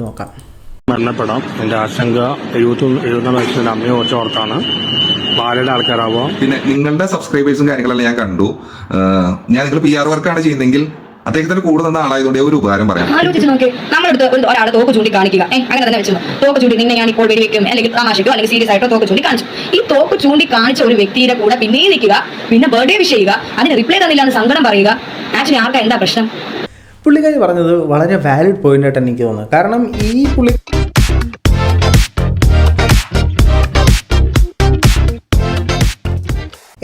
നോക്കാം. മരണപ്പെടാം. എന്റെ ആശങ്ക എഴുപത്തി എഴുപത്തി വയസ്സിന്റെ അമ്മയെ ഓർത്താണ്. ബാലയുടെ ആൾക്കാരാവോ? പിന്നെ നിങ്ങളുടെ സബ്സ്ക്രൈബേഴ്സും കാര്യങ്ങളെല്ലാം ഞാൻ കണ്ടു. ഞാൻ നിങ്ങൾ പി ആർ വർക്കാണ് ചെയ്യുന്നതെങ്കിൽ അദ്ദേഹത്തിന്റെ കൂടെ നിന്ന ആളായതുകൊണ്ട് ഒരു ഉപകാരം പറയാം. ആലോചിച്ച് നോക്കി. നമ്മളെടുത്ത് ഒരു ഒരാളെ തോക്ക് ചൂണ്ടി കാണിക്കുക ഏ, അങ്ങനെ തന്നെ വെച്ചു തോക്ക് ചൂണ്ടി നിന്നെ ഞാൻ ഇപ്പോൾ വെടിവെക്കും അല്ലെങ്കിൽ തമാശയ്ക്കോ അല്ലെങ്കിൽ സീരിയസ് ആയിട്ടോ തോക്ക് ചൂണ്ടി കാണിച്ചു ഈ തോക്ക് ചൂണ്ടി കാണിച്ച ഒരു വ്യക്തിയുടെ കൂടെ പിന്നെ നിൽക്കുക പിന്നെ ബർത്ത്ഡേ വിഷ് ചെയ്യുക അതിന് റിപ്ലൈ തന്നില്ല എന്ന് സങ്കടം പറയുക ആക്ച്വലി ആർക്കാ എന്താ പ്രശ്നം? പുള്ളിക്കാരി പറഞ്ഞത് വളരെ വാലിഡ് പോയിന്റ് ആയിട്ട് എനിക്ക് തോന്നുന്നത്. കാരണം ഈ പുള്ളി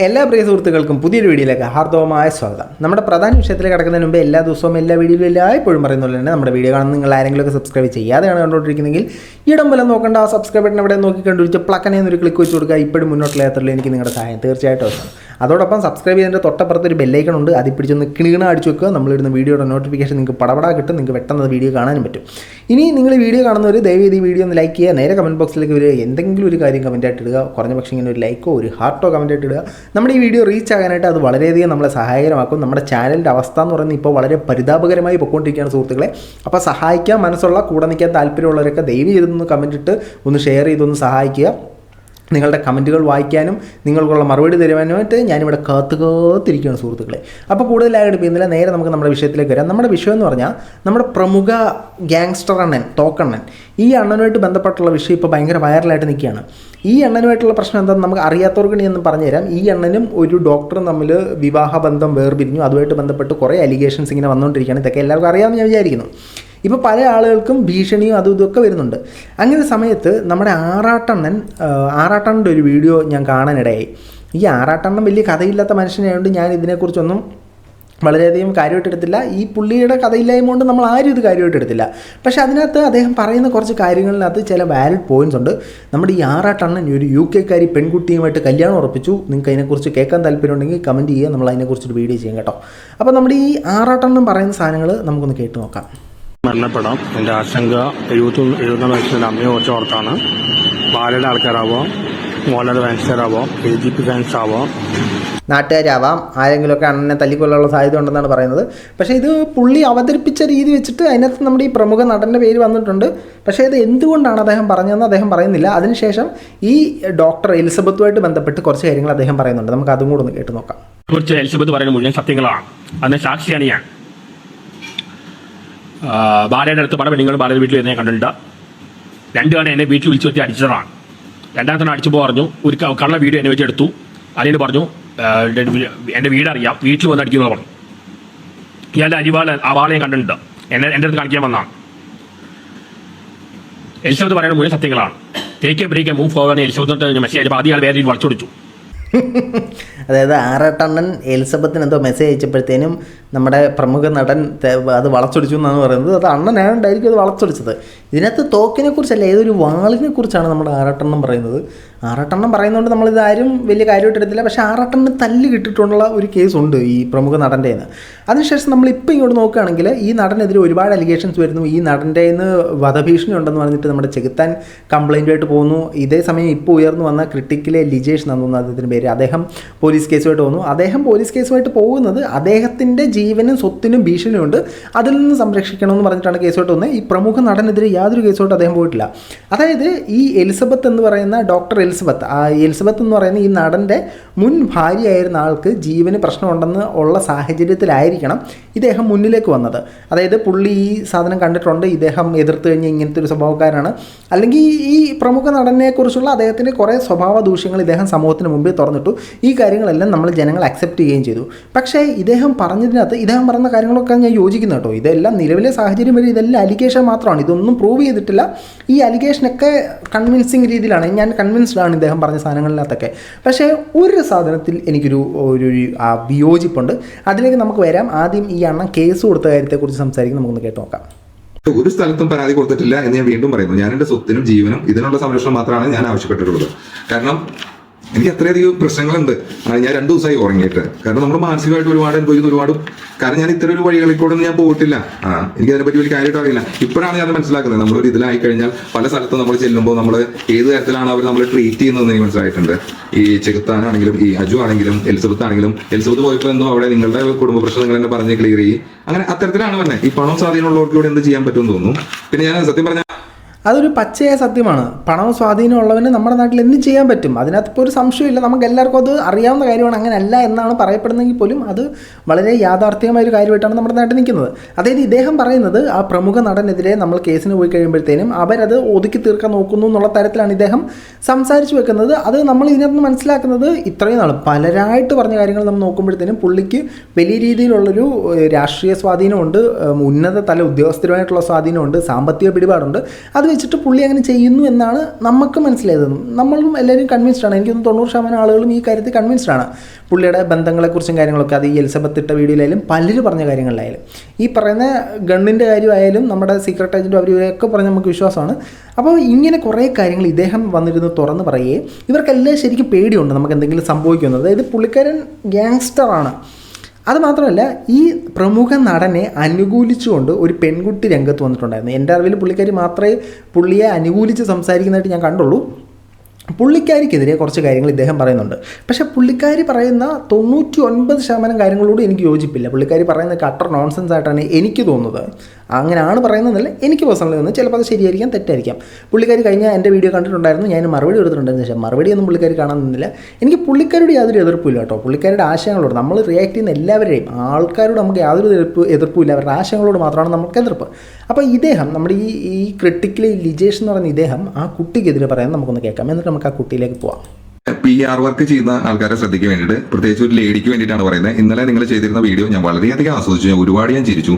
എല്ലാ പ്രിയ സുഹൃത്തുക്കൾക്കും പുതിയൊരു വീഡിയോയിലേക്ക് ഹാർദവമായ സ്വാഗതം. നമ്മുടെ പ്രധാന വിഷയത്തിലേക്ക് കിടക്കുന്നതിന് മുമ്പ് എല്ലാ ദിവസവും എല്ലാ വീഡിയോയിലും എല്ലായ്പ്പോഴും പറയുന്ന പോലെ തന്നെ നമ്മുടെ വീഡിയോ കാണുന്ന നിങ്ങൾ ആരെങ്കിലുമൊക്കെ സബ്സ്ക്രൈബ് ചെയ്യാതെയാണ് കണ്ടുകൊണ്ടിരിക്കുന്നതെങ്കിൽ ഇടം പോലെ നോക്കേണ്ട ആ സബ്സ്ക്രൈബ് ബട്ടൺ അവിടെ നോക്കി കണ്ടുപിടിച്ച് പ്ലക്കനെ എന്നൊരു ക്ലിക്ക് വെച്ച് കൊടുക്കുക. ഇപ്പോഴും മുന്നോട്ടുള്ള യാത്രയിൽ എനിക്ക് നിങ്ങളുടെ സഹായം തീർച്ചയായിട്ടും വരും അതോടൊപ്പം സബ്സ്ക്രൈബ് ചെയ്തതിന്റെ തൊട്ടപ്പുറത്ത് ഒരു ബെല്ലൈക്കൺ ഉണ്ട്. അതിൽ പിടിച്ചൊന്ന് കിണീണ അടിച്ചു വെക്കുക. നമ്മളിടുന്ന വീഡിയോയുടെ നോട്ടിഫിക്കേഷൻ നിങ്ങൾക്ക് പടപടാ കിട്ടും. നിങ്ങൾക്ക് പെട്ടെന്ന് അത് വീഡിയോ കാണാനും പറ്റും. ഇനി നിങ്ങൾ വീഡിയോ കാണുന്നവർ ഈ വീഡിയോ ഒന്ന് ലൈക്ക് ചെയ്യുക. നേരെ കമന്റ് ബോക്സിലേക്ക് വരിക. എന്തെങ്കിലും ഒരു കാര്യം കമന്റായിട്ട് ഇടുക. കുറഞ്ഞ പക്ഷേ ഇങ്ങനെ ഒരു ലൈക്കോ ഒരു ഹാർട്ടോ കമന്റായിട്ട് ഇടുക. നമ്മുടെ ഈ വീഡിയോ റീച്ച് ആകാനായിട്ട് അത് വളരെയധികം നമ്മളെ സഹായകരമാക്കും. നമ്മുടെ ചാനലിന്റെ അവസ്ഥ എന്ന് പറയുന്നത് ഇപ്പോൾ വളരെ പരിതാപകരമായി പൊയ്ക്കൊണ്ടിരിക്കുകയാണ് സുഹൃത്തുക്കളെ. അപ്പോൾ സഹായിക്കാൻ മനസ്സുള്ള കൂടെ നിൽക്കാൻ താല്പര്യമുള്ളവരൊക്കെ ദയവ് ചെയ്തൊന്ന് കമന്റ് ഇട്ട് ഒന്ന് ഷെയർ ചെയ്തൊന്ന് സഹായിക്കുക. നിങ്ങളുടെ കമന്റുകൾ വായിക്കാനും നിങ്ങൾക്കുള്ള മറുപടി തരുവാനുമായിട്ട് ഞാനിവിടെ കാത്തു കാത്തിരിക്കുകയാണ് സുഹൃത്തുക്കളെ. അപ്പോൾ കൂടുതലായിട്ട് ഇന്നലെ നേരെ നമുക്ക് നമ്മുടെ വിഷയത്തിലേക്ക് വരാം. നമ്മുടെ വിഷയം എന്ന് പറഞ്ഞാൽ നമ്മുടെ പ്രമുഖ ഗ്യാങ്സ്റ്റർ അണ്ണൻ തോക്കണ്ണൻ ഈ അണ്ണനുമായിട്ട് ബന്ധപ്പെട്ടുള്ള വിഷയം ഇപ്പോൾ ഭയങ്കര വൈറലായിട്ട് നിൽക്കുകയാണ്. ഈ അണ്ണനുമായിട്ടുള്ള പ്രശ്നം എന്താണെന്ന് നമുക്ക് അറിയാത്തവർക്ക് ഞാൻ പറഞ്ഞു പറഞ്ഞുതരാം. ഈ അണ്ണനും ഒരു ഡോക്ടറും തമ്മിൽ വിവാഹബന്ധം വേർപിരിഞ്ഞു. അതുമായിട്ട് ബന്ധപ്പെട്ട് കുറേ അലിഗേഷൻസ് ഇങ്ങനെ വന്നുകൊണ്ടിരിക്കുകയാണ്. ഇതൊക്കെ എല്ലാവർക്കും അറിയാമെന്ന് ഞാൻ വിചാരിക്കുന്നു. ഇപ്പോൾ പല ആളുകൾക്കും ഭീഷണിയും അതും ഇതൊക്കെ വരുന്നുണ്ട്. അങ്ങനെ സമയത്ത് നമ്മുടെ ആറാട്ടണ്ണൻ ആറാട്ടണ്ണന്റെ ഒരു വീഡിയോ ഞാൻ കാണാനിടയായി. ഈ ആറാട്ടണ്ണൻ വലിയ കഥയില്ലാത്ത മനുഷ്യനായതുകൊണ്ട് ഞാൻ ഇതിനെക്കുറിച്ചൊന്നും വളരെയധികം കാര്യമായിട്ട് എടുത്തില്ല. ഈ പുള്ളിയുടെ കഥയില്ലായ്മ കൊണ്ട് നമ്മൾ ആരും ഇത് കാര്യമായിട്ട് എടുത്തില്ല. പക്ഷേ അതിനകത്ത് അദ്ദേഹം പറയുന്ന കുറച്ച് കാര്യങ്ങളിനകത്ത് ചില വാലിഡ് പോയിന്റ്സ് ഉണ്ട്. നമ്മുടെ ഈ ആറാട്ടണ്ണൻ ഒരു യു കെക്കാരി പെൺകുട്ടിയുമായിട്ട് കല്യാണം ഉറപ്പിച്ചു. നിങ്ങൾക്ക് അതിനെക്കുറിച്ച് കേൾക്കാൻ താല്പര്യമുണ്ടെങ്കിൽ കമന്റ് ചെയ്യുക. നമ്മൾ അതിനെക്കുറിച്ചൊരു വീഡിയോ ചെയ്യും കേട്ടോ. അപ്പോൾ നമ്മുടെ ഈ ആറാട്ടണ്ണൻ പറയുന്ന സാധനങ്ങൾ നമുക്കൊന്ന് കേട്ട് നോക്കാം. മരണപ്പെടാം. എന്റെ ആശങ്ക എഴുപത്തി എഴുപത്തി വയസ്സിലെ അമ്മയെ ഓർത്താണ്. ബാലയുടെ ആൾക്കാരാവോ മോലയുടെ ഫാൻസാരാവോ എ ജി പി ഫാൻസ് ആവാം നാട്ടുകാരാവാം. ആരെങ്കിലുമൊക്കെ അണ്ണനെ തല്ലിക്കൊല്ലാനുള്ള സാധ്യത ഉണ്ടെന്നാണ് പറയുന്നത്. പക്ഷേ ഇത് പുള്ളി അവതരിപ്പിച്ച രീതി വെച്ചിട്ട് അതിനകത്ത് നമ്മുടെ ഈ പ്രമുഖ നടന്റെ പേര് വന്നിട്ടുണ്ട്. പക്ഷേ ഇത് എന്തുകൊണ്ടാണ് അദ്ദേഹം പറഞ്ഞതെന്ന് അദ്ദേഹം പറയുന്നില്ല. അതിനുശേഷം ഈ ഡോക്ടർ എലിസബത്തുമായിട്ട് ബന്ധപ്പെട്ട് കുറച്ച് കാര്യങ്ങൾ അദ്ദേഹം പറയുന്നുണ്ട്. നമുക്ക് അതും കൂടെ ഒന്ന് കേട്ട് നോക്കാം. കുറച്ച് എലിസബത്ത് പറയുന്ന മുഴുവൻ സത്യങ്ങളാണ്. അതിന് സാക്ഷിയാണ് ഞാൻ. ബാലയുടെ അടുത്ത് പല നിങ്ങളും ബാലയുടെ വീട്ടിൽ എന്നെ കണ്ടിട്ടുണ്ട്. രണ്ടു തവണ എന്നെ വീട്ടിൽ വിളിച്ചു വെച്ച് അടിച്ചതാണ്. രണ്ടാമത്തെ തവണ അടിച്ചപ്പോൾ പറഞ്ഞു ഒരു കള്ള വീഡിയോ എന്നെ വെച്ച് എടുത്തു. അതിന് പറഞ്ഞു എന്റെ വീട് അറിയാം വീട്ടിൽ വന്ന് അടിക്കുന്നു പറഞ്ഞു. ഇയാളുടെ അരിവാൾ ആ വാളെ ഞാൻ കണ്ടിട്ടുണ്ട്. എന്നെ എന്റെ അടുത്ത് കാണിക്കാൻ വന്നതാണ്. എലിസബത്ത് പറയുന്ന മുഴുവൻ സത്യങ്ങളാണ്. Take break move forward Elizabeth message അയച്ചപ്പോൾ ആദ്യം ആൾ വേറെ വളച്ചു കൊടുത്തു അതായത് ആറാട്ടണ്ണൻ എലിസബത്തിന് എന്തോ മെസ്സേജ് അയച്ചപ്പോഴത്തേനും നമ്മുടെ പ്രമുഖ നടൻ അത് വളച്ചൊടിച്ചു എന്നാണ് പറയുന്നത്. അത് അണ്ണനാണ്ടായിരിക്കും അത് വളച്ചൊടിച്ചത്. ഇതിനകത്ത് തോക്കിനെ കുറിച്ചല്ല ഏതൊരു വാളിനെ കുറിച്ചാണ് നമ്മുടെ ആറാട്ടെണ്ണം പറയുന്നത്. ആറാട്ടെണ്ണം പറയുന്നതുകൊണ്ട് നമ്മളിത് ആരും വലിയ കാര്യമായിട്ട് എടുത്തില്ല. പക്ഷേ ആറാട്ടെണ്ണം തല്ല് കിട്ടിയിട്ടുള്ള ഒരു കേസുണ്ട് ഈ പ്രമുഖ നടന്റെ അതിനുശേഷം നമ്മൾ ഇപ്പോൾ ഇങ്ങോട്ട് നോക്കുകയാണെങ്കിൽ ഈ നടനെതിരെ ഒരുപാട് അലിഗേഷൻസ് വരുന്നു. ഈ നടന്റെ നിന്ന് വധഭീഷണി ഉണ്ടെന്ന് പറഞ്ഞിട്ട് നമ്മുടെ ചെകുത്താൻ കംപ്ലൈന്റുമായിട്ട് പോകുന്നു. ഇതേ സമയം ഇപ്പോൾ ഉയർന്നു വന്ന ക്രിട്ടിക്കിലെ ലിജേഷ് തോന്നുന്നു അദ്ദേഹത്തിന്റെ പേര്. അദ്ദേഹം പോലീസ് കേസുമായിട്ട് പോകുന്നു. അദ്ദേഹം പോലീസ് കേസുമായിട്ട് പോകുന്നത് അദ്ദേഹത്തിന്റെ ജീവനും സ്വത്തിനും ഭീഷണിയുണ്ട്. അതിൽ നിന്ന് സംരക്ഷിക്കണമെന്ന് പറഞ്ഞിട്ടാണ് കേസോട്ട് വന്നത്. ഈ പ്രമുഖ നടനെതിരെ യാതൊരു കേസോട്ട് അദ്ദേഹം പോയിട്ടില്ല. അതായത് ഈ എലിസബത്ത് എന്ന് പറയുന്ന ഡോക്ടർ എലിസബത്ത് ആ എലിസബത്ത് എന്ന് പറയുന്ന ഈ നടന്റെ മുൻ ഭാര്യയായിരുന്ന ആൾക്ക് ജീവന് പ്രശ്നമുണ്ടെന്ന് ഉള്ള സാഹചര്യത്തിലായിരിക്കണം ഇദ്ദേഹം മുന്നിലേക്ക് വന്നത്. അതായത് പുള്ളി ഈ സാധനം കണ്ടിട്ടുണ്ട്. ഇദ്ദേഹം എതിർത്ത് കഴിഞ്ഞ് ഇങ്ങനത്തെ ഒരു സ്വഭാവക്കാരാണ് അല്ലെങ്കിൽ ഈ പ്രമുഖ നടനെക്കുറിച്ചുള്ള അദ്ദേഹത്തിന്റെ കുറേ സ്വഭാവ ദൂഷ്യങ്ങൾ ഇദ്ദേഹം സമൂഹത്തിന് മുമ്പേ തുറന്നിട്ടു. ഈ കാര്യങ്ങളെല്ലാം നമ്മൾ ജനങ്ങൾ അക്സെപ്റ്റ് ചെയ്യുകയും ചെയ്തു. പക്ഷേ ഇദ്ദേഹം പറഞ്ഞതിനകത്ത് ഇദ്ദേഹം പറയുന്ന കാര്യങ്ങളൊക്കെ ഞാൻ യോജിക്കുന്നു കേട്ടോ. ഇതെല്ലാം നിലവിലെ സാഹചര്യം വരെ ഇതെല്ലാം അലിഗേഷൻ മാത്രമാണ്. ഇതൊന്നും പ്രൂവ് ചെയ്തിട്ടില്ല. ഈ അലിഗേഷനൊക്കെ കൺവിൻസിങ് രീതിയിലാണ്. ഞാൻ കൺവിൻസ്ഡ് ആണ് ഇദ്ദേഹം പറഞ്ഞ സാധനങ്ങളിനകത്തൊക്കെ. പക്ഷേ ഒരു സാധനത്തിൽ എനിക്കൊരു ഒരു വിയോജിപ്പുണ്ട്. അതിലേക്ക് നമുക്ക് വരാം. ആദ്യം ഈ അണ്ണൻ കേസ് കൊടുത്ത കാര്യത്തെക്കുറിച്ച് സംസാരിക്കും. നമുക്കൊന്ന് കേട്ട് നോക്കാം. ഒരു സ്ഥലത്തും പരാതി കൊടുത്തിട്ടില്ല എന്ന് ഞാൻ വീണ്ടും പറയുന്നു. ഞാൻ എന്റെ സ്വത്തിനും ജീവനും ഇതിനുള്ള സംരക്ഷണം മാത്രമാണ് ഞാൻ ആവശ്യപ്പെട്ടിട്ടുള്ളത്. കാരണം എനിക്ക് അത്രയധികം പ്രശ്നങ്ങളുണ്ട്. ഞാൻ രണ്ടു ദിവസമായി ഉറങ്ങിയിട്ട്. കാരണം നമ്മൾ മാനസികമായിട്ട് ഒരുപാട് അനുഭവിക്കുന്ന ഒരുപാട്. കാരണം ഞാൻ ഇത്ര ഒരു വഴികളിൽ കൂടെ ഞാൻ പോയിട്ടില്ല. ആ എനിക്ക് അതിനെപ്പറ്റി വലിയ കാര്യമായിട്ട് അറിയില്ല. ഇപ്പോഴാണ് ഞാൻ മനസ്സിലാക്കുന്നത്. നമ്മളൊരു ഇതിലായി കഴിഞ്ഞാൽ പല സ്ഥലത്തും നമ്മൾ ചെല്ലുമ്പോൾ നമ്മൾ ഏത് തരത്തിലാണ് അവർ നമ്മൾ ട്രീറ്റ് ചെയ്യുന്നതെന്ന് എനിക്ക് മനസ്സിലായിട്ടുണ്ട്. ഈ ചെകുത്താനാണെങ്കിലും ഈ അജു ആണെങ്കിലും എലിസബത്ത് ആണെങ്കിലും എലിസബത്ത് പോയപ്പോൾ എന്തോ അവിടെ നിങ്ങളുടെ കുടുംബ പ്രശ്നങ്ങൾ നിങ്ങൾ എന്നെ പറഞ്ഞ് ക്ലിയർ ചെയ്യും. അങ്ങനെ അത്തരത്തിലാണ് പറഞ്ഞത് ഈ പണം സ്വാധീനമുള്ളവർക്ക് ഇവിടെ എന്ത് ചെയ്യാൻ പറ്റുമെന്ന് തോന്നുന്നു. പിന്നെ ഞാൻ സത്യം പറഞ്ഞ അതൊരു പച്ചയായ സത്യമാണ്. പണവും സ്വാധീനമുള്ളവന് നമ്മുടെ നാട്ടിൽ എന്ത് ചെയ്യാൻ പറ്റും? അതിനകത്ത് ഇപ്പോൾ ഒരു സംശയമില്ല നമുക്ക് എല്ലാവർക്കും അത് അറിയാവുന്ന കാര്യമാണ്. അങ്ങനെയല്ല എന്നാണ് പറയപ്പെടുന്നതെങ്കിൽ പോലും അത് വളരെ യാഥാർത്ഥ്യമായ ഒരു കാര്യമായിട്ടാണ് നമ്മുടെ നാട്ടിൽ നിൽക്കുന്നത്. അതായത് ഇദ്ദേഹം പറയുന്നത് ആ പ്രമുഖ നടനെതിരെ നമ്മൾ കേസിന് പോയി കഴിയുമ്പോഴത്തേനും അവരത് ഒതുക്കി തീർക്കാൻ നോക്കുന്നു എന്നുള്ള തരത്തിലാണ് ഇദ്ദേഹം സംസാരിച്ചു വെക്കുന്നത്. അത് നമ്മൾ ഇതിനകത്ത് മനസ്സിലാക്കുന്നത് ഇത്രയും നാൾ പലരായിട്ട് പറഞ്ഞ കാര്യങ്ങൾ നമ്മൾ നോക്കുമ്പോഴത്തേനും പുള്ളിക്ക് വലിയ രീതിയിലുള്ളൊരു രാഷ്ട്രീയ സ്വാധീനമുണ്ട്. ഉന്നത തല ഉദ്യോഗസ്ഥരുമായിട്ടുള്ള സ്വാധീനമുണ്ട്. സാമ്പത്തിക പിടിപാടുണ്ട്. അത് വെച്ചിട്ട് പുള്ളി അങ്ങനെ ചെയ്യുന്നു എന്നാണ് നമുക്ക് മനസ്സിലായത്. നമ്മളും എല്ലാവരും കൺവിൻസ്ഡ് ആണ്. എനിക്കൊന്ന് തൊണ്ണൂറ് ശതമാനം ആളുകളും ഈ കാര്യത്തിൽ കൺവിൻസ്ഡ് ആണ്. പുള്ളിയുടെ ബന്ധങ്ങളെക്കുറിച്ചും കാര്യങ്ങളൊക്കെ അത് ഈ എലിസബത്ത് ഇട്ട വീഡിയോയിലായാലും പലരും പറഞ്ഞ കാര്യങ്ങളിലായാലും. ഈ പറയുന്ന ഗണ്ണിന്റെ കാര്യമായാലും നമ്മുടെ സീക്രട്ട് ഏജന്റും അവരൊക്കെ പറഞ്ഞ് നമുക്ക് വിശ്വാസമാണ്. അപ്പോൾ ഇങ്ങനെ കുറേ കാര്യങ്ങൾ ഇദ്ദേഹം വന്നിരുന്ന് തുറന്ന് പറയുകയും ഇവർക്കെല്ലാം ശരിക്കും പേടിയുണ്ട് നമുക്ക് എന്തെങ്കിലും സംഭവിക്കുന്നത്. അതായത് പുള്ളിക്കാരൻ ഗ്യാങ്സ്റ്ററാണ് അത് മാത്രമല്ല ഈ പ്രമുഖ നടനെ അനുകൂലിച്ചുകൊണ്ട് ഒരു പെൺകുട്ടി രംഗത്ത് വന്നിട്ടുണ്ടായിരുന്നു. എന്റെ അറിവിൽ പുള്ളിക്കാരി മാത്രമേ പുള്ളിയെ അനുകൂലിച്ച് സംസാരിക്കുന്നതായിട്ട് ഞാൻ കണ്ടുള്ളൂ. പുള്ളിക്കാരിക്കെതിരെ കുറച്ച് കാര്യങ്ങൾ ഇദ്ദേഹം പറയുന്നുണ്ട്. പക്ഷേ പുള്ളിക്കാരി പറയുന്ന തൊണ്ണൂറ്റി ഒൻപത് ശതമാനം കാര്യങ്ങളോട് എനിക്ക് യോജിപ്പില്ല. പുള്ളിക്കാരി പറയുന്ന കട്ടർ നോൺസെൻസ് ആയിട്ടാണ് എനിക്ക് തോന്നുന്നത്. അങ്ങനെയാണ് പറയുന്നതല്ല എനിക്ക് പേഴ്സണലി തോന്നുന്നത്. ചിലപ്പോൾ അത് ശരിയായിരിക്കാം തെറ്റായിരിക്കാം. പുള്ളിക്കാരി കഴിഞ്ഞ എന്റെ വീഡിയോ കണ്ടിട്ടുണ്ടായിരുന്നു. ഞാൻ മറുപടി കൊടുത്തിട്ടുണ്ടായിരുന്നു. പക്ഷേ മറുപടിയൊന്നും പുള്ളിക്കാരി കാണാൻ നിന്നില്ല. എനിക്ക് പുള്ളിക്കാരുടെ യാതൊരു എതിർപ്പില്ല കേട്ടോ. പുള്ളിക്കാരുടെ ആശയങ്ങളോട് നമ്മൾ റിയാക്ട് ചെയ്യുന്ന എല്ലാവരെയും ആൾക്കാരോട് നമുക്ക് യാതൊരു എതിർപ്പ് എതിർപ്പില്ല അവരുടെ ആശയങ്ങളോട് മാത്രമാണ് നമുക്ക് എതിർപ്പ്. അപ്പോൾ ഇദ്ദേഹം നമ്മുടെ ഈ ഈ ക്രിട്ടിക്കലി ലിജേഷ് എന്ന് പറയുന്ന ഇദ്ദേഹം ആ കുട്ടിക്കെതിരെ പറയാൻ നമുക്കൊന്ന് കേൾക്കാം. എന്നിട്ട് നമുക്ക് ആ കുട്ടിയിലേക്ക് പോവാം. പി ആർ വർക്ക് ചെയ്യുന്ന ആൾക്കാരെ ശ്രദ്ധിക്കാൻ വേണ്ടിയിട്ട് പ്രത്യേകിച്ച് ഒരു ലേഡിക്ക് വേണ്ടിയിട്ടാണ് പറയുന്നത്. ഇന്നലെ നിങ്ങൾ ചെയ്തിരുന്ന വീഡിയോ ഞാൻ വളരെയധികം ആസ്വദിച്ചു. ഞാൻ ഒരുപാട് ഞാൻ ചിരിച്ചു.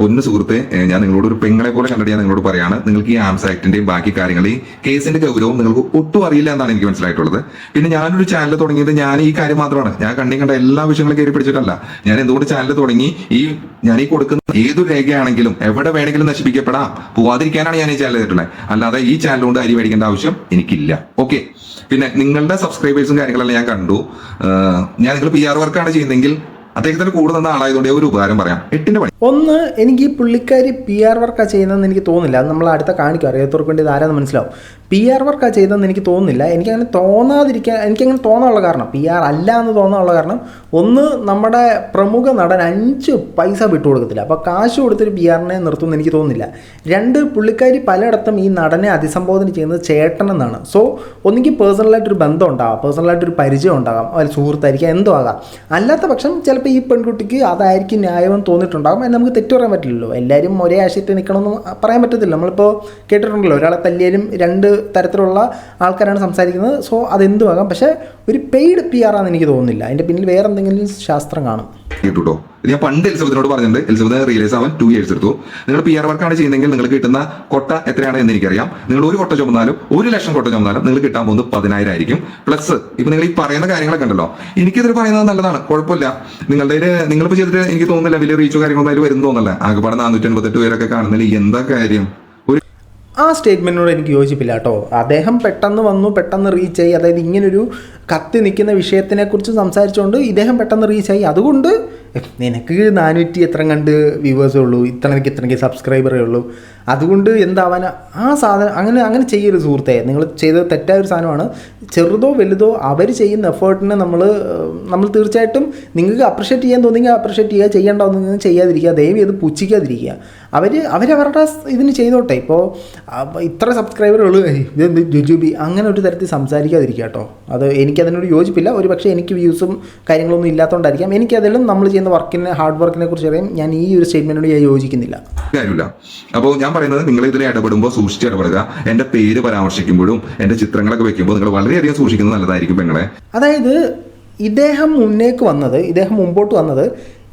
പൊന്നു സുഹൃത്തെ ഞാൻ നിങ്ങളോട് ഒരു പെങ്ങളെ പോലെ കണ്ടിട്ട് ഞാൻ നിങ്ങളോട് പറയാണ്. നിങ്ങൾക്ക് ഈ ആംസ് ആക്ടിന്റെയും ബാക്കി കാര്യങ്ങളെയും കേസിന്റെ ഗൗരവം നിങ്ങൾക്ക് ഒട്ടും അറിയില്ല എന്നാണ് എനിക്ക് മനസ്സിലായിട്ടുള്ളത്. പിന്നെ ഞാനൊരു ചാനൽ തുടങ്ങിയത് ഞാൻ ഈ കാര്യം മാത്രമാണ്. ഞാൻ കണ്ണി കണ്ട എല്ലാ വിഷയങ്ങളും കയറി പിടിച്ചിട്ടല്ല. ഞാൻ എന്തുകൊണ്ട് ചാനൽ തുടങ്ങി? ഈ ഞാൻ ഈ കൊടുക്കുന്ന ഏതൊരു രേഖയാണെങ്കിലും എവിടെ വേണമെങ്കിലും നശിപ്പിക്കപ്പെടാം. പോവാതിരിക്കാനാണ് ഞാൻ ഈ ചാനൽ ചെയ്തിട്ടുള്ളത്. അല്ലാതെ ഈ ചാനൽ കൊണ്ട് അരി മേടിക്കേണ്ട ആവശ്യം എനിക്കില്ല. ഓക്കെ പിന്നെ നിങ്ങളുടെ സബ്സ്ക്രൈബേഴ്സും കാര്യങ്ങളെല്ലാം ഞാൻ കണ്ടു. ഞാൻ നിങ്ങൾ പി ആർ വർക്കാണ് ചെയ്യുന്നതെങ്കിൽ അദ്ദേഹത്തിന് കൂടെ നിന്ന ആളായതുകൊണ്ട് ഒരു ഉപകാരം പറയാം. എട്ടിന്റെ പണി. ഒന്ന് എനിക്ക് ഈ പുള്ളിക്കാരി പി ആർ വർക്കാണ് ചെയ്യുന്നതെന്ന് എനിക്ക് തോന്നുന്നില്ല. അത് നമ്മൾ അടുത്ത കാണിക്കും. അറിയാത്തവർക്ക് വേണ്ടി ആരാന്ന് മനസ്സിലാവും. പി ആർ വർക്കാണ് ചെയ്തതെന്ന് എനിക്ക് തോന്നുന്നില്ല. എനിക്കങ്ങനെ തോന്നാതിരിക്കാൻ എനിക്കങ്ങനെ തോന്നാനുള്ള കാരണം പി ആർ അല്ല എന്ന് തോന്നാനുള്ള കാരണം ഒന്ന് നമ്മുടെ പ്രമുഖ നടൻ അഞ്ച് പൈസ വിട്ടു കൊടുക്കത്തില്ല. അപ്പോൾ കാശ് കൊടുത്തൊരു പി ആറിനെ നിർത്തുമെന്ന് എനിക്ക് തോന്നുന്നില്ല. രണ്ട് പുള്ളിക്കാരി പലയിടത്തും ഈ നടനെ അഭിസംബോധന ചെയ്യുന്നത് ചേട്ടൻ എന്നാണ്. സോ ഒന്നെങ്കിൽ പേഴ്സണലായിട്ടൊരു ബന്ധം ഉണ്ടാകാം പേഴ്സണലായിട്ടൊരു പരിചയം ഉണ്ടാകാം അല്ല സുഹൃത്തായിരിക്കാം എന്തോ ആകാം. അല്ലാത്ത പക്ഷം ചിലപ്പോൾ ഈ പെൺകുട്ടിക്ക് അതായിരിക്കും ന്യായമെന്ന് തോന്നിയിട്ടുണ്ടാകും നമുക്ക് തെറ്റു പറയാൻ പറ്റില്ലല്ലോ. എല്ലാവരും ഒരേ ആശയത്തിൽ നിൽക്കണമെന്ന് പറയാൻ പറ്റത്തില്ല. നമ്മളിപ്പോൾ കേട്ടിട്ടുണ്ടല്ലോ ഒരാളെ തല്ലിയാലും രണ്ട് തരത്തിലുള്ള ആൾക്കാരാണ് സംസാരിക്കുന്നത്. സോ അതെന്തുമാകാം പക്ഷേ ഒരു പെയ്ഡ് പി ആർ ആണെന്ന് എനിക്ക് തോന്നുന്നില്ല. അതിന്റെ പിന്നിൽ വേറെ എന്തെങ്കിലും ശാസ്ത്രം കാണും. കേട്ടോ ഇത് ഞാൻ പണ്ട് എലിസബത്തിനോട് പറഞ്ഞിട്ടുണ്ട്. എലിസബത്ത് റിയലൈസ് ആവാൻ ടു ഇയേഴ്സ് എടുത്തു. നിങ്ങൾ പി ആർ വർക്കാണ് ചെയ്യുന്നതെങ്കിൽ നിങ്ങൾ കിട്ടുന്ന കൊട്ട എത്രയാണ് എന്ന് എനിക്കറിയാം. നിങ്ങൾ ഒരു കൊട്ട ചുമന്നാലും ഒരു ലക്ഷം കൊട്ട ചുമന്നാലും നിങ്ങൾ കിട്ടാൻ പോകുന്നത് പതിനായിരം ആയിരിക്കും. പ്ലസ് ഇപ്പൊ നിങ്ങൾ ഈ പറയുന്ന കാര്യങ്ങളൊക്കെ ഉണ്ടല്ലോ. എനിക്കിതിൽ പറയുന്നത് നല്ലതാണ്. കുഴപ്പമില്ല. നിങ്ങളുടെ നിങ്ങളിപ്പോൾ ചെയ്തിട്ട് എനിക്ക് തോന്നുന്നില്ല വലിയ റീച്ചോ കാര്യങ്ങളൊന്നും അതിൽ വരുന്നു തോന്നല്ല ആകെപ്പാടെ നാനൂറ്റി അൻപത്തെട്ട് പേരൊക്കെ കാണുന്നില്ല എന്താ കാര്യം? ആ സ്റ്റേറ്റ്മെന്റിനോട് എനിക്ക് യോജിപ്പില്ല കേട്ടോ. അദ്ദേഹം പെട്ടെന്ന് വന്നു പെട്ടെന്ന് റീച്ച് ആയി. അതായത് ഇങ്ങനൊരു കത്തി നിൽക്കുന്ന വിഷയത്തിനെക്കുറിച്ച് സംസാരിച്ചുകൊണ്ട് ഇദ്ദേഹം പെട്ടെന്ന് റീച്ച് ആയി. അതുകൊണ്ട് നിനക്ക് നാനൂറ്റി എത്ര കണ്ട് വ്യൂവേഴ്സേ ഉള്ളൂ. ഇത്രയ്ക്ക് ഇത്രയ്ക്ക് സബ്സ്ക്രൈബറേ ഉള്ളൂ. അതുകൊണ്ട് എന്താവാനാ? ആ സാധനം അങ്ങനെ അങ്ങനെ ചെയ്യരുത് സുഹൃത്തെ. നിങ്ങൾ ചെയ്ത തെറ്റായ ഒരു സാധനമാണ്. ചെറുതോ വലുതോ അവർ ചെയ്യുന്ന എഫേർട്ടിനെ നമ്മൾ നമ്മൾ തീർച്ചയായിട്ടും നിങ്ങൾക്ക് അപ്രിഷ്യേറ്റ് ചെയ്യാൻ തോന്നിയെങ്കിൽ അപ്രിഷ്യേറ്റ് ചെയ്യുക ചെയ്യേണ്ടതെന്ന് ചെയ്യാതിരിക്കുക ദയവ് ചെയ്ത് പുച്ഛിക്കാതിരിക്കുക. അവർ അവരവരുടെ ഇതിന് ചെയ്തോട്ടെ. ഇപ്പോൾ ഇത്ര സബ്സ്ക്രൈബറുകൾ ഇതെന്ത് ജുജുബി? അങ്ങനെ ഒരു തരത്തിൽ സംസാരിക്കാതിരിക്കുക കേട്ടോ. അത് എനിക്കതിനോട് യോജിപ്പില്ല. ഒരു പക്ഷേ എനിക്ക് വ്യൂസും കാര്യങ്ങളൊന്നും ഇല്ലാത്തതുകൊണ്ടായിരിക്കാം എനിക്കതിലും നമ്മൾ ചെയ്യുന്ന വർക്കിനെ ഹാർഡ് വർക്കിനെ കുറിച്ച് അറിയാം ഞാൻ ഈ ഒരു സ്റ്റേറ്റ്മെന്റിനോട് ഞാൻ യോജിക്കുന്നില്ല. കാര്യമില്ല. അപ്പോൾ ഞാൻ പറയുന്നത് നിങ്ങൾ ഇതിൽ ഇടപെടുമ്പോൾ സൂക്ഷിച്ച് ഇടപെടുക. എന്റെ പേര് പരാമർശിക്കുമ്പോഴും എന്റെ ചിത്രങ്ങളൊക്കെ വെക്കുമ്പോൾ നിങ്ങൾ വളരെയധികം സൂക്ഷിക്കുന്നത് നല്ലതായിരിക്കും പെങ്ങളെ. അതായത് ഇദ്ദേഹം മുന്നേക്ക് വന്നത് ഇദ്ദേഹം മുമ്പോട്ട് വന്നത്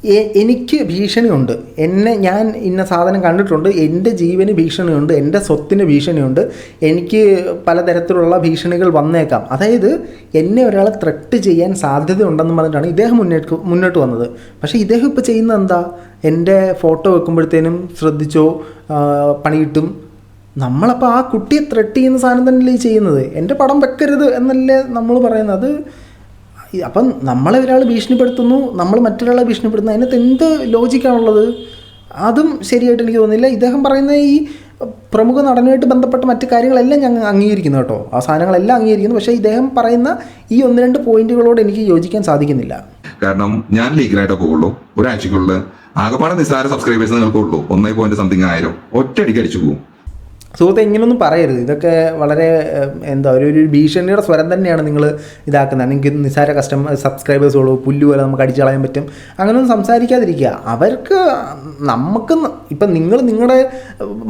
എനിക്ക് ഭീഷണിയുണ്ട്. എന്നെ ഞാൻ ഇന്ന സാധനം കണ്ടിട്ടുണ്ട്. എന്റെ ജീവന് ഭീഷണിയുണ്ട്. എന്റെ സ്വത്തിന് ഭീഷണിയുണ്ട്. എനിക്ക് പലതരത്തിലുള്ള ഭീഷണികൾ വന്നേക്കാം. അതായത് എന്നെ ഒരാളെ ത്രട്ട് ചെയ്യാൻ സാധ്യത ഉണ്ടെന്ന് പറഞ്ഞിട്ടാണ് ഇദ്ദേഹം മുന്നേറ്റ് മുന്നോട്ട് വന്നത്. പക്ഷേ ഇദ്ദേഹം ഇപ്പോൾ ചെയ്യുന്നത് എന്താ? എന്റെ ഫോട്ടോ വെക്കുമ്പോഴത്തേനും ശ്രദ്ധിച്ചോ പണിയിട്ടും നമ്മളപ്പോൾ ആ കുട്ടിയെ ത്രെട്ട് ചെയ്യുന്ന സാധനം തന്നെയല്ലേ ചെയ്യുന്നത്? എന്റെ പടം വെക്കരുത് എന്നല്ലേ നമ്മൾ പറയുന്നത്? അപ്പം നമ്മളെ ഒരാൾ ഭീഷണിപ്പെടുത്തുന്നു നമ്മൾ മറ്റൊരാളെ ഭീഷണിപ്പെടുത്തുന്നു അതിനകത്ത് എന്ത് ലോജിക്കാണുള്ളത്? അതും ശരിയായിട്ട് എനിക്ക് തോന്നുന്നില്ല. ഇദ്ദേഹം പറയുന്ന ഈ പ്രമുഖ നടനുമായിട്ട് ബന്ധപ്പെട്ട മറ്റു കാര്യങ്ങളെല്ലാം ഞങ്ങൾ അംഗീകരിക്കുന്നു കേട്ടോ. ആ സാധനങ്ങളെല്ലാം അംഗീകരിക്കുന്നു. പക്ഷേ ഇദ്ദേഹം പറയുന്ന ഈ ഒന്ന് രണ്ട് പോയിന്റുകളോട് എനിക്ക് യോജിക്കാൻ സാധിക്കുന്നില്ല. കാരണം ഞാൻ ലീഗലായിട്ടൊക്കെ പോകുള്ളൂ ഒരാഴ്ചക്കുള്ളിൽ ആകപ്പാടെ നിസ്സാര സബ്സ്ക്രൈബേഴ്സ് നിങ്ങൾക്ക് ഉള്ളൂ. ഒന്നേ പോയിന്റ് സംതിങ് ആയിരം. ഒറ്റയടിക്ക് അടിച്ചു പോകും സുഹൃത്തെ ഇങ്ങനൊന്നും പറയരുത്. ഇതൊക്കെ വളരെ എന്താ ഒരു ഒരു ഭീഷണിയുടെ സ്വരം തന്നെയാണ് നിങ്ങൾ ഇതാക്കുന്നത്. നിങ്ങൾക്ക് നിസ്സാര കസ്റ്റമർ സബ്സ്ക്രൈബേഴ്സ് ഉള്ളൂ പുല്ല് പോലെ നമുക്ക് അടിച്ചു കളയാൻ പറ്റും. അങ്ങനെയൊന്നും സംസാരിക്കാതിരിക്കുക. അവർക്ക് നമുക്ക് ഇപ്പം നിങ്ങൾ നിങ്ങളുടെ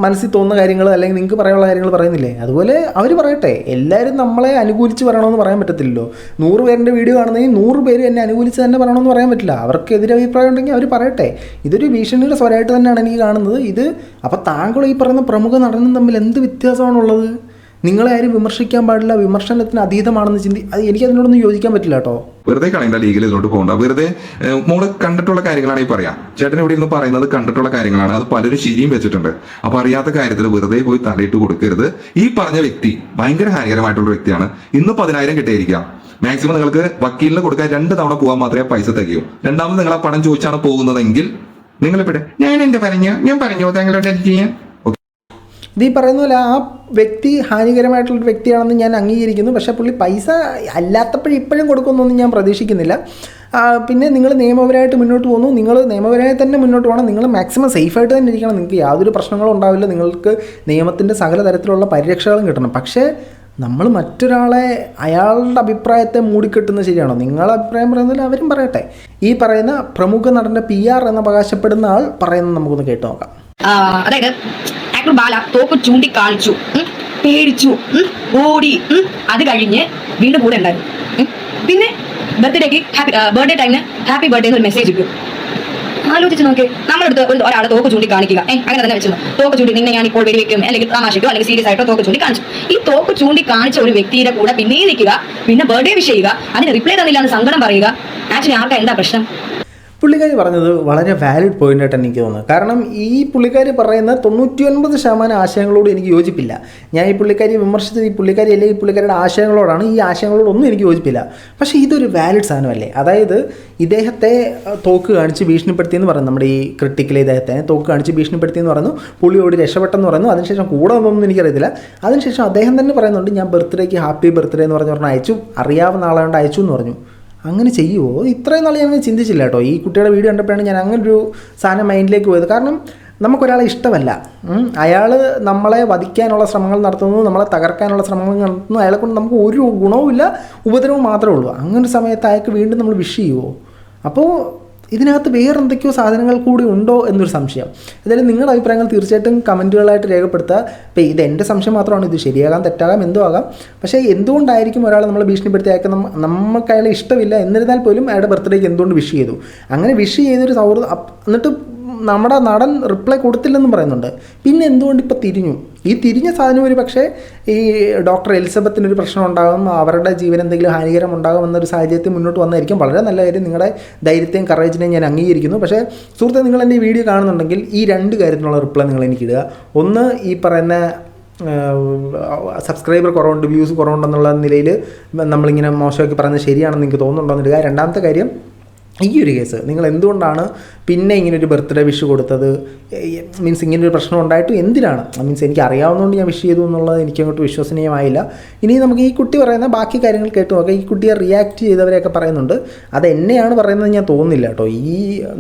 മനസ്സിൽ തോന്നുന്ന കാര്യങ്ങൾ അല്ലെങ്കിൽ നിങ്ങൾക്ക് പറയാനുള്ള കാര്യങ്ങൾ പറയുന്നില്ലേ? അതുപോലെ അവർ പറയട്ടെ. എല്ലാവരും നമ്മളെ അനുകൂലിച്ച് പറയണമെന്ന് പറയാൻ പറ്റത്തില്ലല്ലോ. നൂറ് പേരുടെ വീഡിയോ കാണുന്നെങ്കിൽ നൂറ് പേര് എന്നെ അനുകൂലിച്ച് തന്നെ പറയണമെന്ന് പറയാൻ പറ്റില്ല. അവർക്ക് എതിരെ അഭിപ്രായം ഉണ്ടെങ്കിൽ അവർ പറയട്ടെ. ഇതൊരു ഭീഷണിയുടെ സ്വരമായിട്ട് തന്നെയാണ് എനിക്ക് കാണുന്നത്. ഇത് അപ്പോൾ താങ്കൾ ഈ പറയുന്ന പ്രമുഖ നടനും തമ്മിൽ എന്ത് വ്യത്യാസമാണുള്ളത്? നിങ്ങളെ ആരും വിമർശിക്കാൻ പാടില്ല വിമർശനത്തിന് അതീതമാണെന്ന് ചിന്തി അത് എനിക്ക് അതിനോടൊന്നും യോജിക്കാൻ പറ്റില്ല കേട്ടോ. വെറുതെ കളയണ്ട ലീഗിൽ ഇതിലോട്ട് പോകണ്ട. വെറുതെ മോൾ കണ്ടിട്ടുള്ള കാര്യങ്ങളാണ് ഈ പറയാ. ചേട്ടൻ ഇവിടെ ഇരുന്ന് പറയുന്നത് കണ്ടിട്ടുള്ള കാര്യങ്ങളാണ്. അത് പലരും ശരിയും വെച്ചിട്ടുണ്ട്. അപ്പൊ അറിയാത്ത കാര്യത്തിൽ വെറുതെ പോയി തലയിട്ട് കൊടുക്കരുത്. ഈ പറഞ്ഞ വ്യക്തി ഭയങ്കര ഹാനികരമായിട്ടുള്ള വ്യക്തിയാണ്. ഇന്ന് പതിനായിരം കിട്ടിയിരിക്കാം. മാക്സിമം നിങ്ങൾക്ക് വക്കീലിന് കൊടുക്കാൻ രണ്ട് തവണ പോകാൻ മാത്രമേ പൈസ തികയൂ. രണ്ടാമത് നിങ്ങൾ ആ പണം ചോദിച്ചാണ് പോകുന്നതെങ്കിൽ നിങ്ങൾ ഇവിടെ ഞാൻ എന്റെ പറഞ്ഞു? ഞാൻ പറഞ്ഞു താങ്കളുടെ ചെയ്യാൻ? ഇത് ഈ പറയുന്ന പോലെ ആ വ്യക്തി ഹാനികരമായിട്ടുള്ളൊരു വ്യക്തിയാണെന്ന് ഞാൻ അംഗീകരിക്കുന്നു. പക്ഷേ പുള്ളി പൈസ അല്ലാത്തപ്പോഴും ഇപ്പോഴും കൊടുക്കുന്നൊന്നും ഞാൻ പ്രതീക്ഷിക്കുന്നില്ല. പിന്നെ നിങ്ങൾ നിയമപരമായിട്ട് മുന്നോട്ട് പോകുന്നു. നിങ്ങൾ നിയമപരമായി തന്നെ മുന്നോട്ട് പോകണം. നിങ്ങൾ മാക്സിമം സേഫായിട്ട് തന്നെ ഇരിക്കണം. നിങ്ങൾക്ക് യാതൊരു പ്രശ്നങ്ങളും ഉണ്ടാവില്ല. നിങ്ങൾക്ക് നിയമത്തിന്റെ സകല തരത്തിലുള്ള പരിരക്ഷകളും കിട്ടണം. പക്ഷേ നമ്മൾ മറ്റൊരാളെ അയാളുടെ അഭിപ്രായത്തെ മൂടിക്കെട്ടുന്നത് ശരിയാണോ? നിങ്ങളുടെ അഭിപ്രായം പറയുന്നതിൽ അവരും പറയട്ടെ. ഈ പറയുന്ന പ്രമുഖ നടന്റെ പി ആർ എന്ന് അവകാശപ്പെടുന്ന ആൾ പറയുന്നത് നമുക്കൊന്ന് കേട്ട് നോക്കാം. അതായത് ആക്ടർ ബാല തോക്ക് ചൂണ്ടിക്കാണിച്ചു കാണിച്ചു പേടിച്ചു ഓടി അത് കഴിഞ്ഞ് വീണ്ടും കൂടെ ഉണ്ടായിരുന്നു. പിന്നെ ബർത്ത്ഡേക്ക് ഹാപ്പി ബർത്ത്ഡേ ടൈമിന് ഹാപ്പി ബർത്ത്ഡേ എന്ന് ഒരു മെസ്സേജ് ഇട്ടു. ആലോചിച്ച് നോക്കി നമ്മളെടുത്ത് ഒരു ഒരാളെ തോക്ക് ചൂണ്ടി കാണിക്കുക അങ്ങനെ തന്നെ വെച്ചു. തോക്ക് ചൂണ്ടി നിന്നെ ഞാൻ ഇപ്പോൾ വെടിവെക്കും അല്ലെങ്കിൽ തമാശയ്ക്കോ അല്ലെങ്കിൽ സീരിയസ് ആയിട്ടോ തോക്ക് ചൂണ്ടി കാണിച്ചു ഈ തോക്ക് ചൂണ്ടി കാണിച്ച ഒരു വ്യക്തിയുടെ കൂടെ പിന്നെയും നിൽക്കുക പിന്നെ ബർത്ത്ഡേ വിഷ് ചെയ്യുക അതിന് റിപ്ലൈ തന്നില്ല എന്ന് സങ്കടം പറയുക ആക്ച്വലി ആർക്കാ എന്താ പ്രശ്നം? പുള്ളിക്കാരി പറഞ്ഞത് വളരെ വാലിഡ് പോയിന്റ് ആയിട്ട് എനിക്ക് തോന്നുന്നത്. കാരണം ഈ പുള്ളിക്കാരി പറയുന്ന തൊണ്ണൂറ്റി ഒൻപത് ശതമാനം ആശയങ്ങളോട് എനിക്ക് യോജിപ്പില്ല. ഞാൻ ഈ പുള്ളിക്കാരി വിമർശിച്ചത് ഈ പുള്ളിക്കാരി അല്ലെങ്കിൽ പുള്ളിക്കാരുടെ ആശയങ്ങളോടാണ്. ഈ ആശയങ്ങളോടൊന്നും എനിക്ക് യോജിപ്പില്ല. പക്ഷേ ഇതൊരു വാലിഡ് സാധനമല്ലേ? അതായത് ഇദ്ദേഹത്തെ തോക്ക് കാണിച്ച് ഭീഷണിപ്പെടുത്തിയെന്ന് പറയുന്നു. നമ്മുടെ ഈ ക്രിട്ടിക്കലെ ഇദ്ദേഹത്തെ തോക്ക് കാണിച്ച് ഭീഷണിപ്പെടുത്തിയെന്ന് പറയുന്നു. പുള്ളിയോട് രക്ഷപ്പെട്ടെന്ന് പറയുന്നു. അതിനുശേഷം കൂടെ വന്നൊന്നും എനിക്കറിയത്തില്ല. അതിനുശേഷം അദ്ദേഹം തന്നെ പറയുന്നുണ്ട് ഞാൻ ബർത്ത്ഡേക്ക് ഹാപ്പി ബർത്ത്ഡേ എന്ന് പറഞ്ഞു പറഞ്ഞാൽ അയച്ചു. അറിയാവുന്ന ആളെ കൊണ്ട് അയച്ചു എന്ന് പറഞ്ഞു. അങ്ങനെ ചെയ്യുമോ ഇത്രയും നാൾ ഞാൻ ചിന്തിച്ചില്ല കേട്ടോ. ഈ കുട്ടിയുടെ വീഡിയോ കണ്ടപ്പോഴാണ് ഞാൻ അങ്ങനെ ഒരു സാധനം മൈൻഡിലേക്ക് പോയത്. കാരണം നമുക്കൊരാളെ ഇഷ്ടമല്ല. അയാൾ നമ്മളെ വധിക്കാനുള്ള ശ്രമങ്ങൾ നടത്തുന്നു നമ്മളെ തകർക്കാനുള്ള ശ്രമങ്ങൾ നടത്തുന്നു. അയാളെ കൊണ്ട് നമുക്ക് ഒരു ഗുണവുമില്ല ഉപദ്രവം മാത്രമേ ഉള്ളൂ. അങ്ങനെ സമയത്ത് അയാൾക്ക് വീണ്ടും നമ്മൾ വിഷ് ചെയ്യുമോ അപ്പോൾ ഇതിനകത്ത് വേറെ എന്തൊക്കെയോ സാധനങ്ങൾ കൂടി ഉണ്ടോ എന്നൊരു സംശയം. എന്തായാലും നിങ്ങളുടെ അഭിപ്രായങ്ങൾ തീർച്ചയായിട്ടും കമന്റുകളായിട്ട് രേഖപ്പെടുത്തുക. ഇപ്പോൾ ഇത് എന്റെ സംശയം മാത്രമാണ്. ഇത് ശരിയാകാം തെറ്റാകാം എന്തോ ആകാം. പക്ഷേ എന്തുകൊണ്ടായിരിക്കും ഒരാൾ നമ്മളെ ഭീഷണിപ്പെടുത്തി അയാൾക്ക് നമുക്ക് അയാളെ ഇഷ്ടമില്ല എന്നിരുന്നാൽ പോലും അയാളുടെ ബർത്ത്ഡേക്ക് എന്തുകൊണ്ട് വിഷ് ചെയ്തു? അങ്ങനെ വിഷ് ചെയ്തൊരു സൗഹൃദം എന്നിട്ട് നമ്മുടെ നടൻ റിപ്ലൈ കൊടുത്തില്ലെന്നും പറയുന്നുണ്ട്. പിന്നെ എന്തുകൊണ്ട് ഇപ്പോൾ തിരിഞ്ഞു? ഈ തിരിഞ്ഞ സാധനം ഒരു പക്ഷേ ഈ ഡോക്ടർ എലിസബത്തിന് ഒരു പ്രശ്നം ഉണ്ടാകും അവരുടെ ജീവൻ എന്തെങ്കിലും ഹാനികരം ഉണ്ടാകും എന്നൊരു സാഹചര്യത്തിൽ മുന്നോട്ട് വന്നായിരിക്കും വളരെ നല്ല കാര്യം നിങ്ങളുടെ ധൈര്യത്തെയും കറേജിനെയും ഞാൻ അംഗീകരിക്കുന്നു. പക്ഷേ സുഹൃത്തെ നിങ്ങൾ എന്റെ വീഡിയോ കാണുന്നുണ്ടെങ്കിൽ ഈ രണ്ട് കാര്യത്തിനുള്ള റിപ്ലൈ നിങ്ങൾ എനിക്ക് ഇടുക. ഒന്ന് ഈ പറയുന്ന സബ്സ്ക്രൈബർ കുറവുണ്ട് വ്യൂസ് കുറവുണ്ടെന്നുള്ള നിലയിൽ നമ്മളിങ്ങനെ മോശമാക്കി പറയുന്നത് ശരിയാണെന്ന് എനിക്ക് തോന്നുന്നുണ്ടോ എന്നിടുക രണ്ടാമത്തെ കാര്യം ഈ ഒരു കേസ് നിങ്ങൾ എന്തുകൊണ്ടാണ് പിന്നെ ഇങ്ങനെ ഒരു ബർത്ത്ഡേ വിഷ് കൊടുത്തത്? മീൻസ് ഇങ്ങനെ ഒരു പ്രശ്നം ഉണ്ടായിട്ട് എന്തിനാണ്? മീൻസ് എനിക്ക് അറിയാവുന്നതുകൊണ്ട് ഞാൻ വിഷ് ചെയ്തു എന്നുള്ളത് എനിക്ക് അങ്ങോട്ട് വിശ്വസനീയമായില്ല. ഇനി നമുക്ക് ഈ കുട്ടി പറയുന്ന ബാക്കി കാര്യങ്ങൾ കേട്ട് നോക്കാം. ഈ കുട്ടിയെ റിയാക്ട് ചെയ്തവരെയൊക്കെ പറയുന്നുണ്ട്. അത് എന്നെയാണ് പറയുന്നത് ഞാൻ തോന്നുന്നില്ല കേട്ടോ. ഈ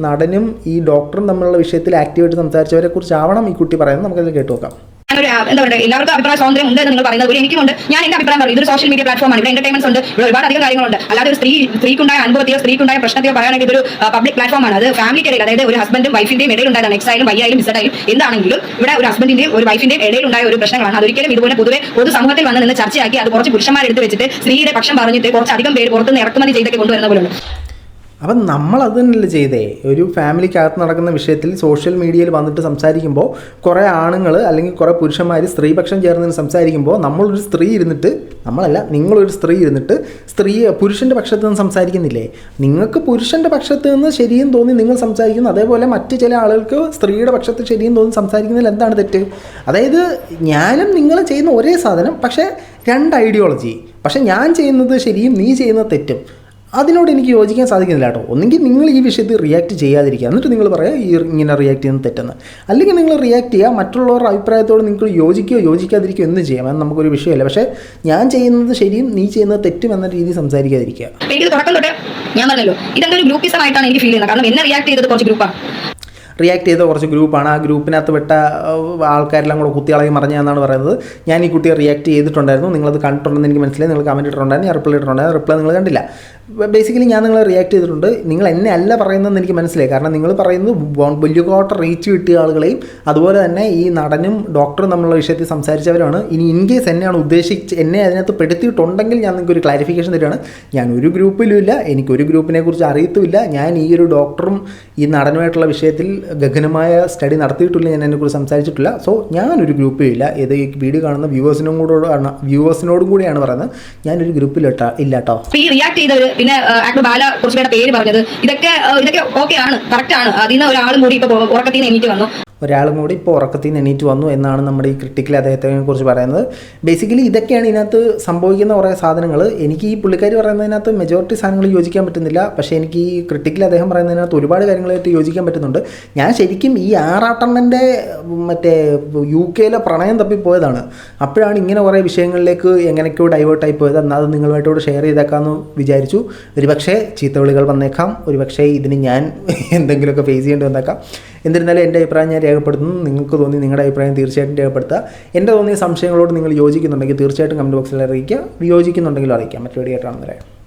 നടനും ഈ ഡോക്ടറും തമ്മിലുള്ള വിഷയത്തിൽ ആക്റ്റീവായിട്ട് സംസാരിച്ചവരെക്കുറിച്ച് ആവണം ഈ കുട്ടി പറയുന്നത്. നമുക്കതിൽ കേട്ട് നോക്കാം. ഞാനൊരു എന്താ പറയുക എല്ലാവർക്കും അഭിപ്രായ സ്വാതന്ത്ര്യം ഉണ്ട് എന്ന് നിങ്ങൾ പറയുന്നത് പോലെ എനിക്കുമുണ്ട്. ഞാൻ എന്റെ അഭിപ്രായം പറയും ഇതൊരു സോഷ്യൽ മീഡിയ പ്ലാറ്റ്ഫോമാണ് ഇവിടെ എന്റർടൈൻമെന്റ്സ് ഉണ്ട്. ഒരുപാട് അധികം കാര്യങ്ങളുണ്ട്. അല്ലാതെ ഒരു സ്ത്രീ സ്ത്രീക്കുണ്ടായ അനുഭവത്തെയോ സ്ത്രീക്കുണ്ടായ പ്രശ്നത്തെയോ പറയാനായിട്ട് ഇതൊരു പബ്ലിക് പ്ലാറ്റ്ഫോമാണ് അത് ഫാമിലിക്കിടയിൽ അതായത് ഒരു ഹസ്ബൻഡും വൈഫിന്റെയും ഇടയിൽ ഉണ്ടായതാണ്. എക്സ് ആയാലും വൈ ആയാലും ആയാലും എന്താണെങ്കിലും ഇവിടെ ഒരു ഹസ്ബൻഡിന്റെയും ഒരു വൈഫിന്റെയും ഇടയിൽ ഉണ്ടായ ഒരു പ്രശ്നങ്ങളാണ്. അതൊരിക്കലും ഇതുപോലെ പൊതുവെ പൊതു സമൂഹത്തിൽ വന്ന് നിന്ന് ചർച്ചയാക്കി അത് കുറച്ച് പുരുഷന്മാരെടുത്ത് വെച്ചിട്ട് സ്ത്രീയുടെ പക്ഷം പറഞ്ഞിട്ട് കുറച്ച് അധികം പേര് പുറത്തുനിന്ന് ഇറക്കുമതി ചെയ്തൊക്കെ കൊണ്ടുവരുന്ന പോലുണ്ട് അപ്പം നമ്മളത് തന്നെയല്ലേ ചെയ്തേ? ഒരു ഫാമിലിക്കകത്ത് നടക്കുന്ന വിഷയത്തിൽ സോഷ്യൽ മീഡിയയിൽ വന്നിട്ട് സംസാരിക്കുമ്പോൾ കുറേ ആണുങ്ങൾ അല്ലെങ്കിൽ കുറേ പുരുഷന്മാർ സ്ത്രീപക്ഷം ചേർന്ന് സംസാരിക്കുമ്പോൾ നമ്മളൊരു സ്ത്രീ ഇരുന്നിട്ട് നമ്മളല്ല നിങ്ങളൊരു സ്ത്രീ ഇരുന്നിട്ട് സ്ത്രീ പുരുഷന്റെ പക്ഷത്ത് നിന്ന് സംസാരിക്കുന്നില്ലേ? നിങ്ങൾക്ക് പുരുഷന്റെ പക്ഷത്ത് നിന്ന് ശരിയും തോന്നി നിങ്ങൾ സംസാരിക്കുന്നു. അതേപോലെ മറ്റ് ചില ആളുകൾക്ക് സ്ത്രീയുടെ പക്ഷത്ത് ശരിയും തോന്നി സംസാരിക്കുന്നതിൽ എന്താണ് തെറ്റ്? അതായത് ഞാനും നിങ്ങളും ചെയ്യുന്ന ഒരേ സാധനം പക്ഷേ രണ്ട് ഐഡിയോളജി. പക്ഷേ ഞാൻ ചെയ്യുന്നത് ശരിയും നീ ചെയ്യുന്നത് തെറ്റും. അതിനോട് എനിക്ക് യോജിക്കാൻ സാധിക്കുന്നില്ല കേട്ടോ. ഒന്നെങ്കിൽ നിങ്ങൾ ഈ വിഷയത്തിൽ റിയാക്ട് ചെയ്യാതിരിക്കുക. എന്നിട്ട് നിങ്ങൾ പറയാം ഈ ഇങ്ങനെ റിയാക്ട് ചെയ്യുന്നത് തെറ്റെന്ന്. അല്ലെങ്കിൽ നിങ്ങൾ റിയാക്ട് ചെയ്യുക മറ്റുള്ളവരുടെ അഭിപ്രായത്തോട് നിങ്ങൾ യോജിക്കുകയോ യോജിക്കാതിരിക്കുകയോ എന്ത് ചെയ്യാം. അത് നമുക്കൊരു വിഷയമല്ല. പക്ഷേ ഞാൻ ചെയ്യുന്നത് ശരിയും നീ ചെയ്യുന്നത് തെറ്റും എന്ന രീതിയിൽ സംസാരിക്കാതിരിക്കുക. എനിക്ക് ഞാൻ പറഞ്ഞല്ലോ ഇതെന്തൊരു ഗ്രൂപ്പിസമായിട്ടാണ് ഗ്രൂപ്പിസം എനിക്ക് ഫീൽ ചെയ്യുന്നത്. കാരണം എന്നെ റിയാക്ട് ചെയ്തത് കുറച്ച് ഗ്രൂപ്പാണ് റിയാക്ട് ചെയ്ത കുറച്ച് ഗ്രൂപ്പാണ് ആ ഗ്രൂപ്പിനകത്ത് വിട്ട ആൾക്കാരെല്ലാം കൂടെ കുത്തിയാളായി മറിഞ്ഞതെന്നാണ് പറയുന്നത്. ഞാൻ ഈ കുട്ടിയെ റിയാക്ട് ചെയ്തിട്ടുണ്ടായിരുന്നു. നിങ്ങളത് കണ്ടിട്ടുണ്ടെന്ന് എനിക്ക് മനസ്സിലായി. നിങ്ങൾ കമന്റ് ഇട്ടിട്ടുണ്ടായിരുന്നു. ഞാൻ റിപ്ലൈ ഇട്ടിട്ടുണ്ടായിരുന്നു. റിപ്ലൈ നിങ്ങൾ കണ്ടില്ല. ബേസിക്കലി ഞാൻ നിങ്ങളെ റിയാക്ട് ചെയ്തിട്ടുണ്ട്. നിങ്ങൾ എന്നെ അല്ല പറയുന്നതെന്ന് എനിക്ക് മനസ്സിലായി. കാരണം നിങ്ങൾ പറയുന്നത് വലിയ കോട്ട റീച്ച് കിട്ടിയ ആളുകളെയും അതുപോലെ തന്നെ ഈ നടനും ഡോക്ടറും നമ്മളുടെ വിഷയത്തിൽ സംസാരിച്ചവരാണ് ഇനി ഇൻ കേസ് എന്നെയാണ് ഉദ്ദേശിച്ച് എന്നെ അതിനകത്ത് പെടുത്തിയിട്ടുണ്ടെങ്കിൽ ഞാൻ നിങ്ങൾക്ക് ഒരു ക്ലാരിഫിക്കേഷൻ തരികയാണ് ഞാൻ ഒരു ഗ്രൂപ്പിലും ഇല്ല. എനിക്കൊരു ഗ്രൂപ്പിനെ കുറിച്ച് അറിയത്തുമില്ല. ഞാൻ ഈ ഒരു ഡോക്ടറും ഈ നടനുമായിട്ടുള്ള വിഷയത്തിൽ ഗഗനമായ സ്റ്റഡി നടത്തിയിട്ടില്ല ഞാൻ അതിനെക്കുറിച്ച് സംസാരിച്ചിട്ടില്ല. സോ ഞാനൊരു ഗ്രൂപ്പിലും ഇല്ല. ഇത് ഈ വീഡിയോ കാണുന്ന വ്യൂവേഴ്സിനും കൂടെ വ്യൂവേഴ്സിനോടും കൂടിയാണ് പറയുന്നത്. ഞാനൊരു ഗ്രൂപ്പിൽ ഇല്ല കേട്ടോ ഈ റിയാക്ട് ചെയ്തവര് പിന്നെ ബാല കുറച്ച് പേരുടെ പേര് പറഞ്ഞത് ഇതൊക്കെ ഇതൊക്കെ ഓക്കെ ആണ് കറക്റ്റ് ആണ്. അതിൽ നിന്ന് ഒരാളും കൂടി ഇപ്പൊ ഉറക്കത്തിൽ നിന്ന് എണീറ്റ് വന്നു. ഒരാളും കൂടി ഇപ്പോൾ ഉറക്കത്തിൽ നിന്ന് എണീറ്റ് വന്നു എന്നാണ് നമ്മുടെ ഈ ക്രിട്ടിക്കൽ അദ്ദേഹത്തെ കുറിച്ച് പറയുന്നത്. ബേസിക്കലി ഇതൊക്കെയാണ് ഇതിനകത്ത് സംഭവിക്കുന്ന കുറേ സാധനങ്ങൾ എനിക്ക് ഈ പുള്ളിക്കാർ പറയുന്നതിനകത്ത് മെജോറിറ്റി സാധനങ്ങൾ യോജിക്കാൻ പറ്റുന്നില്ല. പക്ഷേ എനിക്ക് ഈ ക്രിട്ടിക്കൽ അദ്ദേഹം പറയുന്നതിനകത്ത് ഒരുപാട് കാര്യങ്ങളായിട്ട് യോജിക്കാൻ പറ്റുന്നുണ്ട്. ഞാൻ ശരിക്കും ഈ ആറാട്ടണ്ണന്റെ മറ്റേ യു കെയിലെ പ്രണയം തപ്പിപ്പോയതാണ്. അപ്പോഴാണ് ഇങ്ങനെ കുറേ വിഷയങ്ങളിലേക്ക് എങ്ങനെയൊക്കെയോ ഡൈവേർട്ടായി പോയത്. എന്നാൽ അത് നിങ്ങളുമായിട്ടോട് ഷെയർ ചെയ്തേക്കാമെന്ന് വിചാരിച്ചു. ഒരുപക്ഷേ ചീത്തവിളികൾ വന്നേക്കാം. ഒരുപക്ഷേ ഇതിന് ഞാൻ എന്തെങ്കിലുമൊക്കെ ഫേസ് ചെയ്യേണ്ടി വന്നേക്കാം. എന്നിരുന്നാലും എന്റെ അഭിപ്രായം ഞാൻ രേഖപ്പെടുത്തുന്നു. നിങ്ങൾക്ക് തോന്നി നിങ്ങളുടെ അഭിപ്രായം തീർച്ചയായിട്ടും രേഖപ്പെടുത്തുക. എന്റെ തോന്നിയ സംശയങ്ങളോട് നിങ്ങൾ യോജിക്കുന്നുണ്ടെങ്കിൽ തീർച്ചയായിട്ടും കമന്റ് ബോക്സിൽ അറിയിക്കുക. യോജിക്കുന്നുണ്ടെങ്കിലും അറിയിക്കാം. മറ്റു വേടിയായിട്ടാണെന്ന് വരാം